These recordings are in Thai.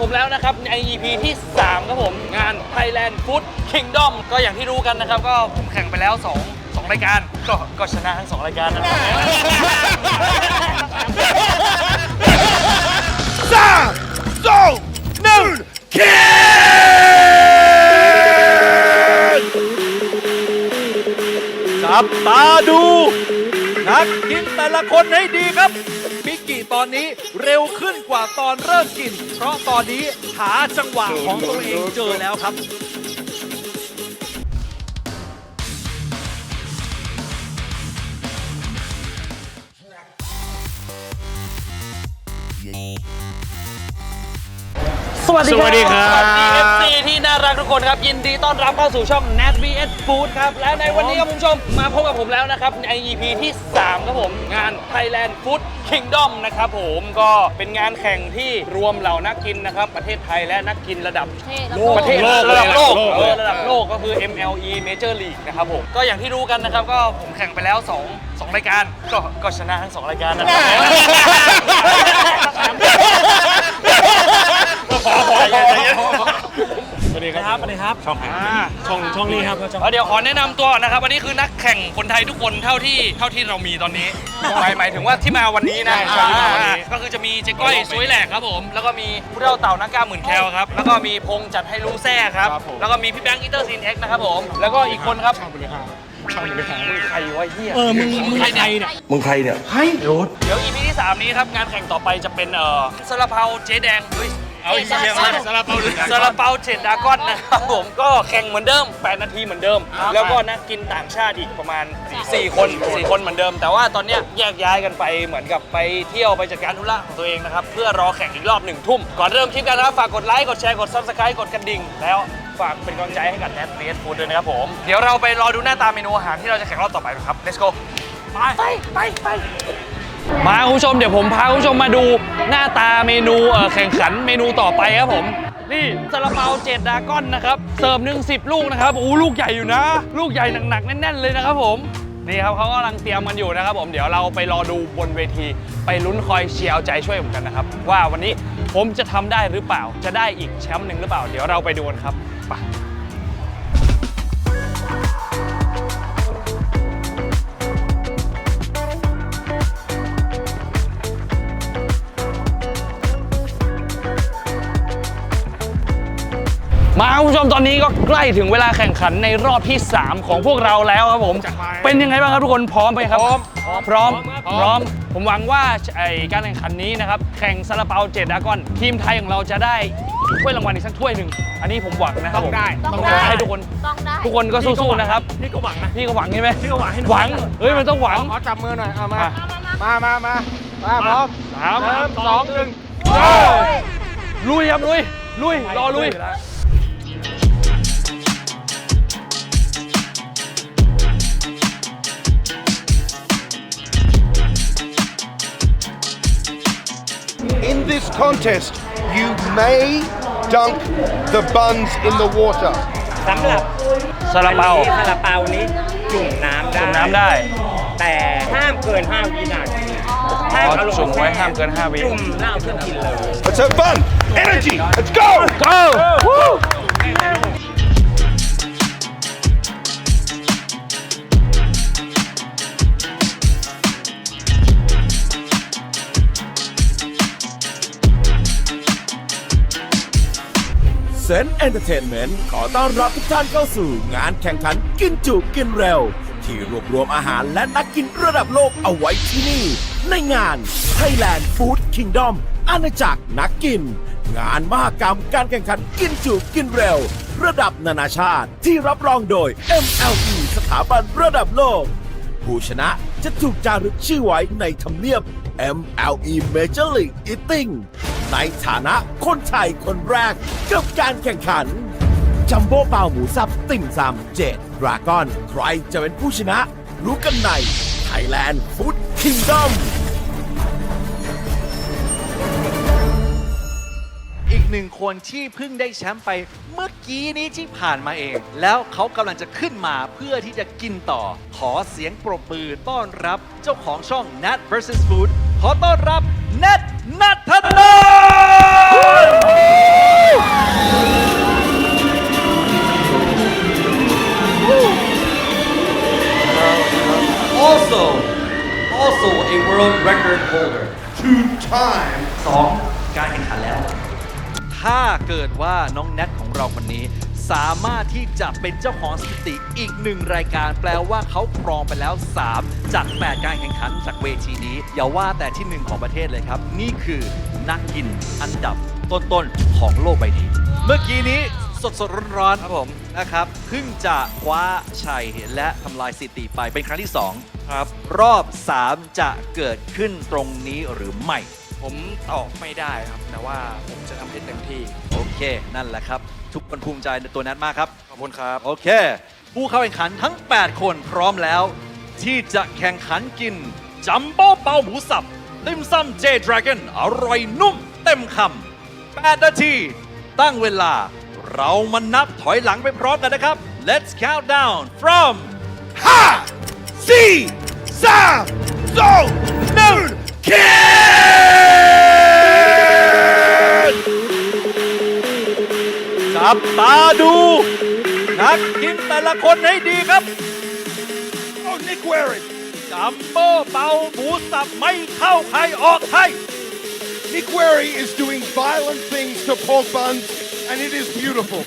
ผมแล้วนะครับ ใน EP ที่ 3 ครับผมงาน Thailand Food Kingdom ก็อย่างที่รู้กันนะครับ ก็ผมแข่งไปแล้ว 2 2 รายการ ก็ก็ชนะทั้ง 2 รายการนะครับสามสองหนึ่งเคิจับตาดู นักกินแต่ละคนให้ดีครับมิกกี้ ตอนนี้เร็วขึ้นกว่าตอนเริ่มกิน เพราะตอนนี้หาจังหวะของตัวเองเจอแล้วครับ สวัสดีสวัสดีครับสวัสดี FC ที่ น่ารักทุกคนครับ ยินดีต้อนรับเข้าสู่ช่อง Nat vs Food ครับและในวันนี้ครับคุณผู้ชมมาพบกับผมแล้วนะครับใน EP ที่ 3 ครับผมงาน Thailand Food Kingdom นะครับผมก็เป็นงานแข่งที่รวมเหล่านักกินนะครับ ประเทศไทยและนักกินระดับประเทศโลกระดับโลกโลกเอเลยอระดับโลกก็คือ MLE Major League นะครับผม ก็อย่างที่รู้กันนะครับ ก็ผมแข่งไปแล้ว 2 2 รายการ ก็ก็ชนะทั้ง 2 รายการนะครับ สวัสดีครับสวัสดีครับช่องไหนช่องช่องนี้ครับช่องเอาเดี๋ยวขอแนะนำตัวก่อนนะครับวันนี้คือนักแข่งคนไทยทุกคนเท่าที่เท่าที่เรามีตอนนี้หมายหมายถึงว่าที่มาวันนี้นะใช่ที่มาวันนี้อ่าก็คือจะมีเจ๊ก้อยสวยแหลกครับผม แล้วก็มีผู้เท่าเต่านักกล้าหมื่นแคลครับ แล้วก็มีพงษ์จัดให้รู้แซ่ครับแล้วก็มีพี่แบงค์อินเตอร์ซีนเอ็กนะครับผม แล้วก็อีกคนครับช่องบริหารช่องบริหารใครวะเฮีย เออมึงมึงใครเนี่ย มึงใครเนี่ย เดี๋ยวอีพีที่ 3 นี้ครับ งานแข่งต่อไปจะเป็นเอ่อซาลาเปาเจ๊แดงเฮ้ย เอาอีกเรื่องนะสลับเอาเลยซาลาเปาเจ็ดดรากอนนะครับผมก็แข่งเหมือนเดิม 8 นาทีเหมือนเดิม แล้วก็นักกินต่างชาติอีกประมาณ 4 คน4คนเหมือนเดิม แต่ว่าตอนเนี้ยแยกย้ายกันไปเหมือนกับไปเที่ยวไปจัดการธุระของตัวเองนะครับ เพื่อรอแข่งอีกรอบหนึ่งทุ่ม ก่อนเริ่มคลิปกันนะครับ ฝากกดไลค์ กดแชร์ กด subscribe กดกระดิ่ง แล้วฝากเป็นกำลังใจให้กับแนทเบสฟูดด้วยนะครับผม เดี๋ยวเราไปรอดูหน้าตาเมนูอาหารที่เราจะแข่งรอบต่อไปนะครับ let's go ไปไปไป มาคุณผู้ชมเดี๋ยวผมพาคุณผู้ชมมาดูหน้าตาเมนูแข่งขันเมนูต่อไปครับผมนี่ซาลาเปาเจ็ดดาก้อนนะครับเสิร์ฟหนึ่งสิบลูกนะครับโอ้ลูกใหญ่อยู่นะ ลูกใหญ่หนักๆแน่นๆเลยนะครับผมนี่ครับเขากำลังเตรียมกันอยู่นะครับผมเดี๋ยวเราไปรอดูบนเวที ไปลุ้นคอยเชียร์ใจช่วยผมกันนะครับว่าวันนี้ผมจะทำได้หรือเปล่า จะได้อีกแชมป์หนึ่งหรือเปล่า เดี๋ยวเราไปดูกันครับไป มาคุณผู้ชมตอนนี้ก็ใกล้ถึงเวลาแข่งขันในรอบที่ 3 ของพวกเราแล้วครับผมเป็นยังไงบ้างครับทุกคนพร้อมไหมครับพร้อมพร้อมพร้อม ผมหวังว่าไอการแข่งขันนี้นะครับแข่งซาลาเปาเจ็ดดรากอนทีมไทยของเราจะได้ถ้วยรางวัลอีกสักถ้วยหนึ่งอันนี้ผมหวังนะครับผมต้องได้ให้ทุกคนต้องได้ทุกคนก็สู้ๆนะครับนี่ก็หวังนะพี่ก็หวังใช่ไหมพี่ก็หวังให้หวังเฮ้ยมันต้องหวังขอจับมือหน่อยเอามาอะมามามามาพร้อมสามหนึ่งสองหนึ่งลุยครับลุยลุยรอลุย this contest, you may dunk the buns in the water. สำหรับซาลาเปาอันนี้ซาลาเปานี้จุ่มน้ำได้จุ่มน้ำได้ แต่ห้ามเกิน 5 วินาทีอ๋อจุ่มไว้ห้ามเกิน 5 วิจุ่มแล้วเอาขึ้นกินเลย Let's have fun. Energy. Let's go. go เซนเอนเตอร์เทนเมนต์ขอต้อนรับทุกท่านเข้าสู่งานแข่งขันกินจุกินเร็ว ที่รวบรวมอาหารและนักกินระดับโลกเอาไว้ที่นี่ ในงาน Thailand Food Kingdom อาณาจักรนักกิน งานมหกรรมการแข่งขันกินจุกินเร็ว ระดับนานาชาติที่รับรองโดย MLE สถาบันระดับโลก ผู้ชนะจะถูกจารึกชื่อไว้ในทำเนียบ MLE Major League Eating ในฐานะคนไทยคนแรกกับการแข่งขัน จัมโบ้เปาหมูสับติ่มซำเจ็ดดราก้อน ใครจะเป็นผู้ชนะ รู้กันใน Thailand Food Kingdom อีกหนึ่งคนที่เพิ่งได้แชมป์ไปเมื่อกี้นี้ที่ผ่านมาเอง แล้วเขากำลังจะขึ้นมาเพื่อที่จะกินต่อ ขอเสียงปรบมือต้อนรับเจ้าของช่อง Nat vs Food ขอต้อนรับ เน็ตนัทนนท์ also also a world record holder. Two time สองการแข่งขันแล้ว ถ้าเกิดว่าน้องแนทของเราคนนี้ สามารถที่จะเป็นเจ้าของสถิติอีกหนึ่งรายการ แปลว่าเขาครองไปแล้ว 3 จาก 8 การแข่งขันจากเวทีนี้ อย่าว่าแต่ที่หนึ่งของประเทศเลยครับ นี่คือนักกินอันดับต้นๆของโลกใบนี้ เมื่อกี้นี้สดสดๆร้อนๆครับผมนะครับเพิ่งจะคว้าชัยและทำลายสถิติไปเป็นครั้งที่ 2 ครับ รอบ 3 จะเกิดขึ้นตรงนี้หรือไม่ ผมตอบไม่ได้ครับ แต่ว่าผมจะทำให้เต็มที่โอเค นั่นแหละครับ ทุกคนภูมิใจในตัวแนทมากครับ ขอบคุณครับ โอเค ผู้เข้าแข่งขันทั้ง 8 คนพร้อมแล้ว ที่จะแข่งขันกิน จัมโบ้เปาหมูสับติมซัมเจดราก้อนอร่อยนุ่มเต็มคำ8นาที ตั้งเวลา เรามานับถอยหลังไปพร้อมกันนะครับ Let's count down from ห้าสี่สาม จับตาดู นักกินแต่ละคนให้ดีครับ Oh, Nick Waring. จัมโบ้เปาหมูสับไม่เข้าใครออกใคร Nick Waring is doing violent things to pork buns, and it is beautiful.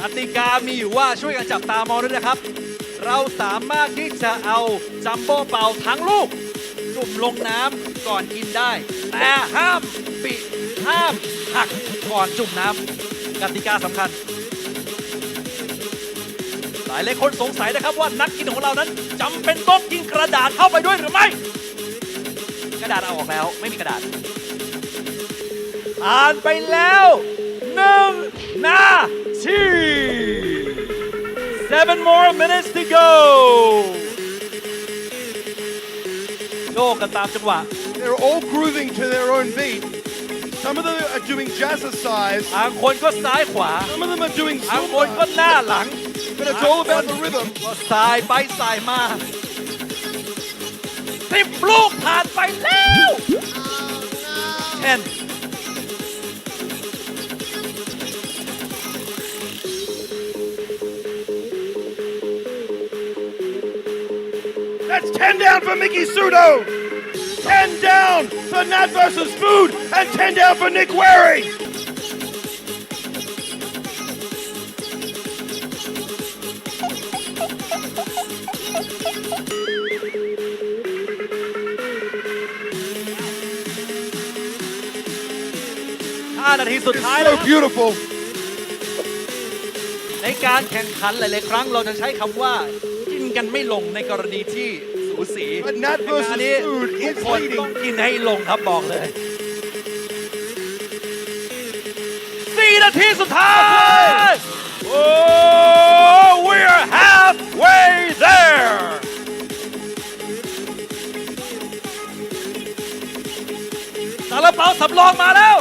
กติกามีอยู่ว่าช่วยกันจับตามองด้วยนะครับ เราสามารถที่จะเอาจัมโบ้เปาทั้งลูกจุ่มลงน้ำก่อนกินได้ แต่ห้ามปิ ห้ามหักก่อนจุ่มน้ำกติกาสำคัญ หลายหลายคนสงสัยนะครับว่านักกินของเรานั้นจำเป็นต้องกินกระดาษเข้าไปด้วยหรือไม่ กระดาษเอาออกแล้วไม่มีกระดาษผ่านไปแล้วหนึ่งนาที seven more minutes to go โยกกันตามจังหวะ They're all grooving to their own beat. Some of them are doing jazzercise. บางคนก็ซ้ายขวา Some of them are doing บางคนก็ zumba. หน้าหลัง But it's all about the rhythm. ก็สายไปสายมาสิบลูกผ่านไปแล้ว ten That's 10 down for Mickey Sudo. 10 down for Nat versus Food, and 10 down for Nick Waring. Five นาทีสุด It's ท้ายแล้ว so beautiful. ในการแข่งขันหลาย ๆ ครั้งเราจะใช้คำว่ากินกันไม่ลงในกรณีที่ สูสี But Nat ใน versus งานนี้ Food ทุก is คน leading. ต้องกินให้ลงครับบอกเลยสี่นาทีสุดท้าย Oh we're halfway there ซาลาเปาสำรองมาแล้ว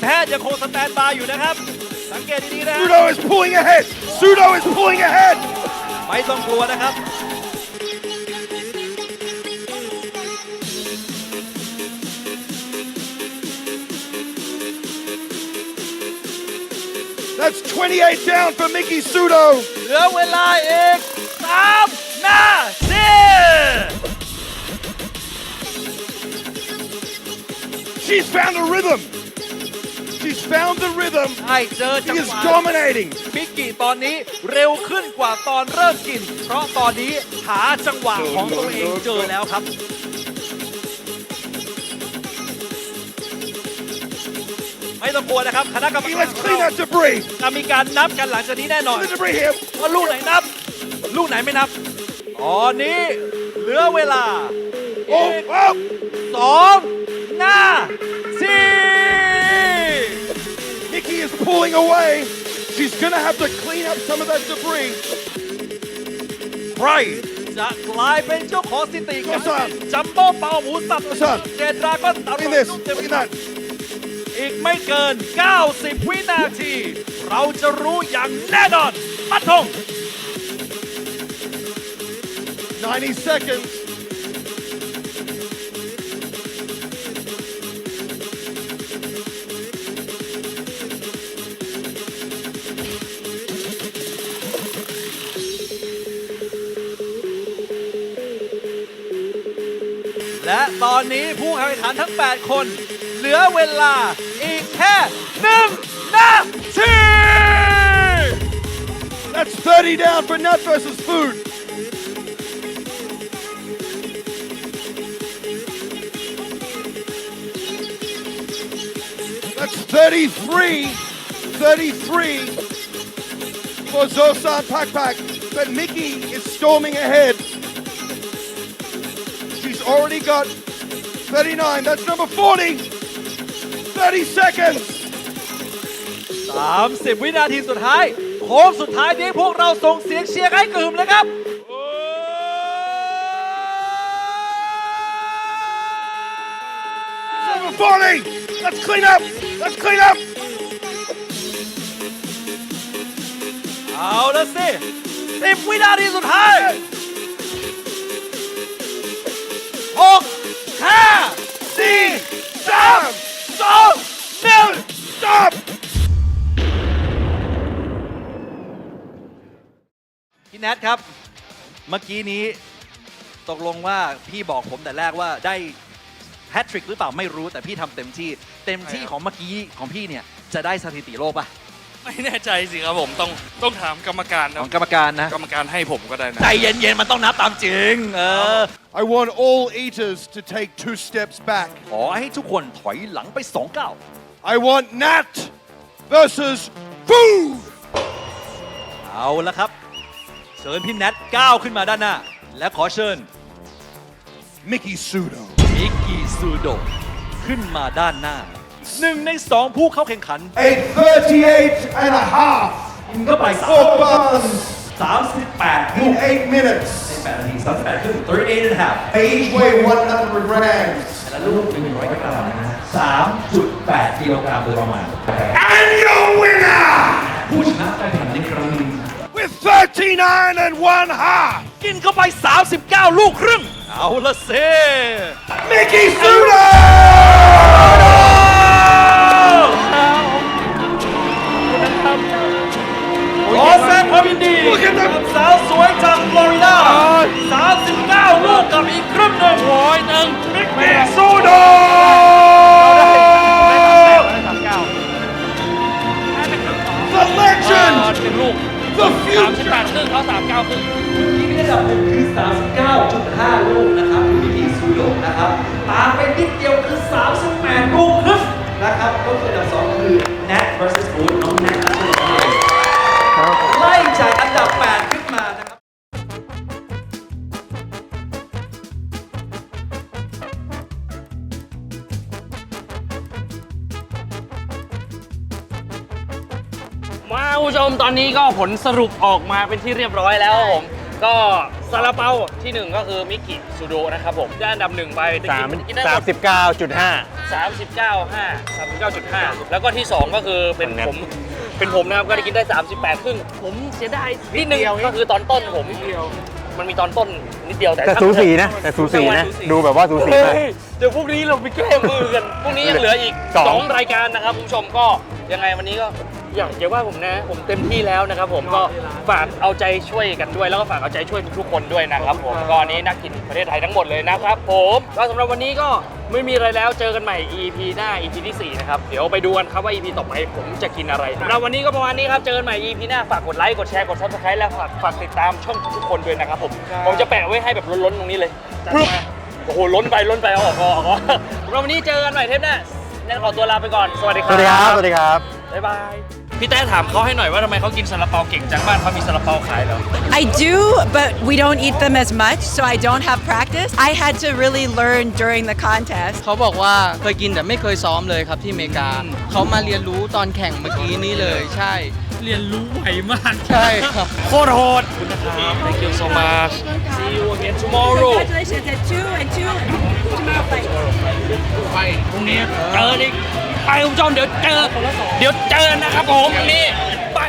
แพทย์ยังคงสแตนบายอยู่นะครับ สังเกตดีๆนะ Sudo is pulling ahead. Sudo is pulling ahead. ไม่ต้องกลัวนะครับ That's 28 down for Mickey Sudo. เหลือเวลาอีกสามนาที She's found a rhythm. She's found the rhythm. ใช่เจอ She จัง is หวะ dominating. มิกกี้ตอนนี้เร็วขึ้นกว่าตอนเริ่มกิน เพราะตอนนี้หาจังหวะของตัวเองเจอแล้วครับ ไม่ต้องกลัวนะครับคณะกรรม Okay, การ let's clean that debris. จะมีการนับกันหลังจากนี้แน่นอน The debris here. ว่าลูกไหนนับ ลูกไหนไม่นับ ตอนนี้เหลือเวลา Oh, oh. สองนาที Nikki is pulling away. She's gonna have to clean up some of that debris. ใครจะกลายเป็นเจ้าของสถิติการ Awesome จัมโบ้เปาหมูสับ Awesome เจดราก้อนต Look ร่อ at ย this. นุ่มเต็ม Look at ค that. ำอีกไม่เกิน 90 วินาที เราจะรู้อย่างแน่นอนปัทง 90 seconds. และตอนนี้ผู้แข่งขันทั้ง 8 คน เหลือเวลาอีกแค่หนึ่งนาที That's 30 down for Nut versus Food. That's 33, 33 for Zosan Pakpak, but Mickey is storming ahead. She's already got 39, that's number 40. 30 seconds. 30 วินาทีสุดท้ายโค้งสุดท้ายนี้พวกเราส่งเสียงเชียร์ให้กึ่มเลยครับ Number 40! Let's clean up! Let's clean up! เอาละสิ10 วินาทีสุดท้าย 6 5สี่สามสองหนึ่ง stop พี่แนทครับ เมื่อกี้นี้ตกลงว่าพี่บอกผมแต่แรกว่าได้แฮตทริกหรือเปล่าไม่รู้แต่พี่ทำเต็มที่ เต็มที่ของเมื่อกี้ของพี่เนี่ยจะได้สถิติโลกป่ะ ไม่แน่ใจสิครับผมต้องต้องถามกรรมการของกรรมการนะ กรรมการให้ผมก็ได้นะ ใจเย็นๆมันต้องนับตามจริง เออ I want all eaters to take two steps back ขอให้ทุกคนถอยหลังไปสองก้าว I want Nat versus Food เอาละครับ เชิญพี่แนทก้าวขึ้นมาด้านหน้า และขอเชิญ Mickey Sudo มิกกี้ซูโดขึ้นมาด้านหน้า หนึ่งในสองผู้เข้าแข่งขัน a 38 and a half กินเข้าไป for buns 38 ลูก in 8 minutes 8นาที38ครึ่ง38 and a half they each weigh 100 grams และลูก100กรัมนะฮะ3.8กิโลกรัมโดยประมาณ and your winner ผู้ชนะการแข่งขันในครั้งนี้ with 39 and one half กินเข้าไป 39 ลูกครึ่ง เอาละเซ Mickey Sudo ตามไปนิดเดียวคือ 38ลูกครึ่งนะครับ ก็คืออันดับสองคือ Nat versus Food น้อง Nat นะครับไล่จากอันดับ 8 ขึ้นมานะครับมาคุณผู้ชมตอนนี้ก็ผลสรุปออกมาเป็นที่เรียบร้อยแล้วครับผม ก็ ซาลาเปาที่หนึ่งก็คือมิกิซูโดนะครับผมได้อันดับหนึ่งไปได้กินกินได้หมด39.5 39 5 39.5 แล้วก็ที่ 2 ก็คือเป็นผม เป็นผมนะครับ ก็ได้กินได้ 38 ครึ่ง ผมเสียดายนิดนึงก็คือตอนต้นผมมันมีตอนต้นนิดเดียวแต่แต่สูสีนะ แต่สูสีนะ ดูแบบว่าสูสีมาก เฮ้ยเดี๋ยวพรุ่งนี้เราไปแก้มือกัน พรุ่งนี้ยังเหลืออีก สอง 2 รายการนะครับคุณผู้ชมก็ยังไงวันนี้ก็ อยากจะว่าผมนะ ผมเต็มที่แล้วนะครับผมก็ฝากเอาใจช่วยกันด้วย แล้วก็ฝากเอาใจช่วยทุกๆคนด้วยนะครับผมก็อันนี้นักกินประเทศไทยทั้งหมดเลยนะครับผมก็สำหรับวันนี้ก็ไม่มีอะไรแล้วเจอกันใหม่ EP หน้า EP ที่ 4 นะครับ เดี๋ยวไปดูกันครับว่า EP ต่อไปผมจะกินอะไรสำหรับวันนี้ก็ประมาณนี้ครับ เจอกันใหม่ EP หน้า ฝากกดไลค์ กดแชร์ กด subscribe และฝากฝากติดตามช่องทุกคนด้วยนะครับผม ผมจะแปะไว้ให้แบบล้นๆ ตรงนี้เลยปึ๊บโอ้โห ล้นไป ล้นไป เอาออกเอาออกเอาออกสำหรับวันนี้เจอกันใหม่เทปหน้างั้นขอตัวลาไปก่อน สวัสดีคสรับวัสดีครับ สวัสดีครับ บ๊ายบาย พี่แต้ถามเขาให้หน่อยว่าทำไมเขากินซาลาเปาเก่งจังบ้านเขามีซาลาเปาขายเหรอ I do, but we don't eat them as much, so I don't have practice. I had to really learn during the contest. เขาบอกว่าเคยกินแต่ไม่เคยซ้อมเลยครับที่อเมริกา เขามาเรียนรู้ตอนแข่งเมื่อกี้นี้เลยใช่ เรียนรู้ไวมาก ใช่ครับ โคตรโหดขอบคุณนะครับ thank you so much see you again tomorrow Congratulations at two and two tomorrow fight. ไปพรุ่งนี้เจออีก ไปคุณผู้ชมเดี๋ยวเจอ เดี๋ยวเจอนะครับผมนี่ไป